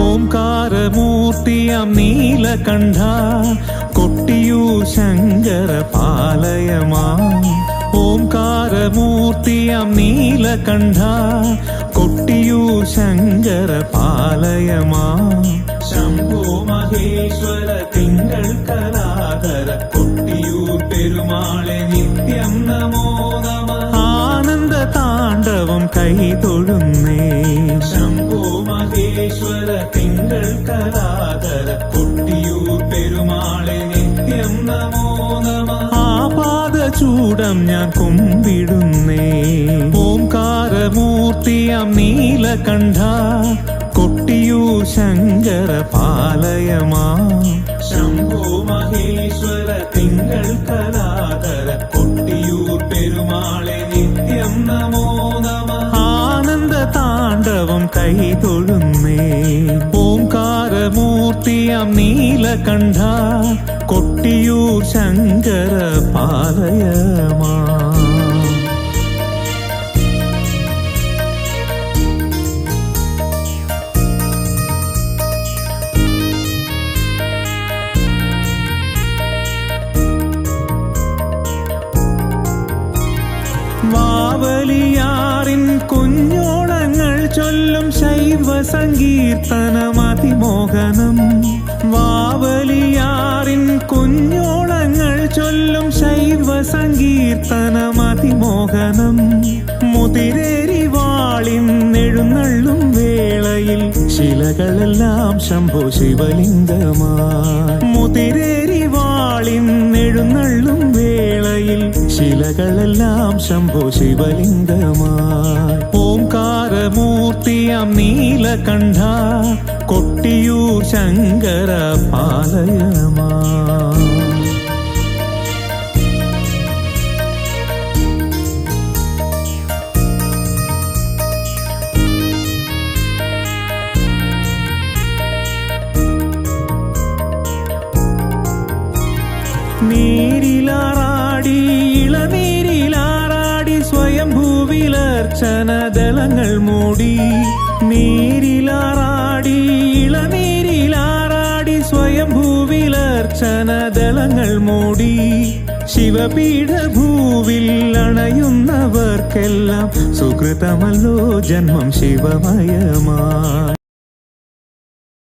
ഓംകാരമൂർത്തിയാം നീലകണ്ഠ കൊട്ടിയൂർ ശങ്കര ഓംകാരമൂർത്തിയം ഓംകാരമൂർത്തിയാം നീലകണ്ഠ കൊട്ടിയൂർ ശങ്കര പാലയമാം ശംഭോ മഹേശ്വര തിങ്കൾ കലാധര കൊട്ടിയൂർ പെരുമാളെ നിത്യം നമോ നമ. ആനന്ദ താണ്ഡവം കൈതൊഴുന്നേ തിങ്കൾ ഞാൻ കുമ്പിടുന്നേ. ഓംകാരമൂർത്തിയാം നീലകണ്ഠ കൊട്ടിയൂർ ശങ്കര പാലയമാ. ശംഭോ മഹേശ്വര തിങ്കൾ കലാതര കൊട്ടിയൂർ പെരുമാളെ നിത്യം നമ താണ്ഡവം കൈതൊഴുന്നേ ഓംകാരമൂർത്തിയാം നീലകണ്ഠ കൊട്ടിയൂർ ശങ്കര പാലയമാ മാവലിയാറിൻ കുഞ്ഞോളങ്ങൾ ചൊല്ലും ശൈവ സങ്കീർത്തനം അതിമോഹനം വാവലിയാറിൻ കുഞ്ഞോളങ്ങൾ ചൊല്ലും ശൈവ സങ്കീർത്തനം അതിമോഹനം മുതിരേരി വാളിൻ എഴുന്നള്ളും വേളയിൽ ശിലകളെല്ലാം ശംഭോ ശിവലിംഗമാ മുതിരേരി ശിലകളെല്ലാം ശംഭോ ശിവലിംഗമായി. ഓംകാരമൂർത്തിയാം നീലകണ്ഠ കൊട്ടിയൂർ ശങ്കര പാലയമാ നീരിലാറാടി ഇളനീരിലാറാടി സ്വയംഭൂവിലർച്ചന ദളങ്ങൾ മൂടി. നീരിലാറാടി ഇളനീരിലാറാടി സ്വയംഭൂവിലർച്ചന ദളങ്ങൾ മൂടി. ശിവപീഠഭൂവിൽ അണയുന്നവർക്കെല്ലാം സുഹൃതമല്ലോ ജന്മം ശിവമയമായി